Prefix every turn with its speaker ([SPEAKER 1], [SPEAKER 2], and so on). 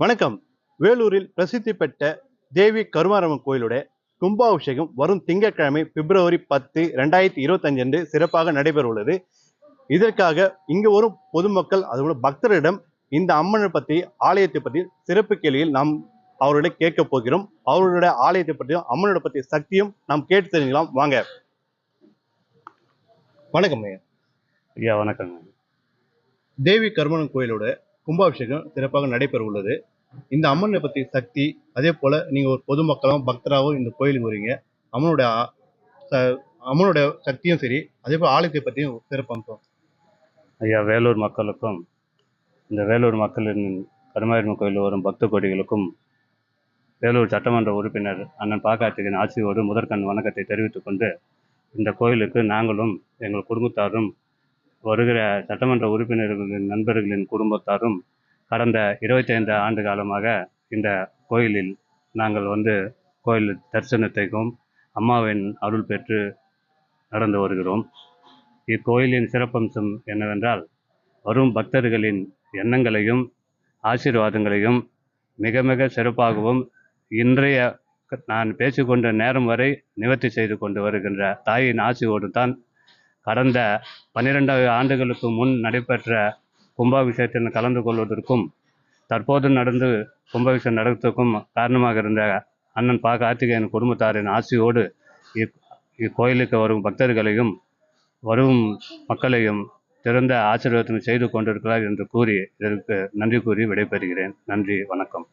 [SPEAKER 1] வணக்கம். வேலூரில் பிரசித்தி பெற்ற தேவி கருமாரம்மன் கோயிலுடைய கும்பாபிஷேகம் வரும் திங்கட்கிழமை பிப்ரவரி பத்து ரெண்டாயிரத்தி இருபத்தஞ்சு அன்று சிறப்பாக நடைபெற உள்ளது இதற்காக இங்கு வரும் பொதுமக்கள் அதோட பக்தரிடம் இந்த அம்மனை பற்றி ஆலயத்தை பற்றி சிறப்பு கேள்வியில் நாம் அவருடைய கேட்க போகிறோம். அவர்களுடைய ஆலயத்தை பற்றியும் அம்மனோட பற்றிய சக்தியும் நாம் கேட்டு தெரிஞ்சுக்கலாம். வாங்க. வணக்கம் ஐயா.
[SPEAKER 2] ஐயா வணக்கங்க.
[SPEAKER 1] தேவி கருமணன் கோயிலோட கும்பாபிஷேகம் சிறப்பாக நடைபெற உள்ளது இந்த அம்மனை பற்றி சக்தி அதே போல் நீங்கள் ஒரு பொதுமக்களும் பக்தராகவும் இந்த கோயிலுக்கு வரீங்க. அம்மனோட அம்மனுடைய அம்மனோட சக்தியும் சரி அதே போல் ஆலயத்தை பற்றியும் சிறப்பம்சம்
[SPEAKER 2] ஐயா வேலூர் மக்களுக்கும் இந்த வேலூர் மக்களின் கருமாரியம்மன் கோயில் வரும் பக்த கோடிகளுக்கும் வேலூர் சட்டமன்ற உறுப்பினர் அண்ணன் பாக்காட்சியின் ஆட்சியோடு முதற்கண் வணக்கத்தை தெரிவித்துக் கொண்டு இந்த கோயிலுக்கு நாங்களும் எங்கள் குடும்பத்தாரும் வருகிற சட்டமன்ற உறுப்பினர்களின் நண்பர்களின் குடும்பத்தாரும் கடந்த 25 ஆண்டு காலமாக இந்த கோயிலில் நாங்கள் வந்து கோயில் தரிசனத்தைக்கும் அம்மாவின் அருள் பெற்று நடந்து வருகிறோம். இக்கோயிலின் சிறப்பம்சம் என்னவென்றால் வரும் பக்தர்களின் எண்ணங்களையும் ஆசீர்வாதங்களையும் மிக மிக சிறப்பாகவும் இன்றைய நான் பேசிக்கொண்ட நேரம் வரை நிவர்த்தி செய்து கொண்டு வருகின்ற தாயின் ஆட்சியோடு தான் கடந்த பன்னிரெண்டாவது ஆண்டுகளுக்கு முன் நடைபெற்ற கும்பாபிஷேகத்தில் கலந்து கொள்வதற்கும் தற்போது நடந்து கும்பாபிஷேகம் நடத்துவதற்கும் காரணமாக இருந்த அண்ணன் பா. கார்த்திகேயன் குடும்பத்தாரின் ஆசையோடு இக் இக்கோயிலுக்கு வரும் பக்தர்களையும் வரும் மக்களையும் திறந்த ஆசீர்வாதம் செய்து கொண்டிருக்கிறார் என்று கூறி இதற்கு நன்றி கூறி விடைபெறுகிறேன். நன்றி வணக்கம்.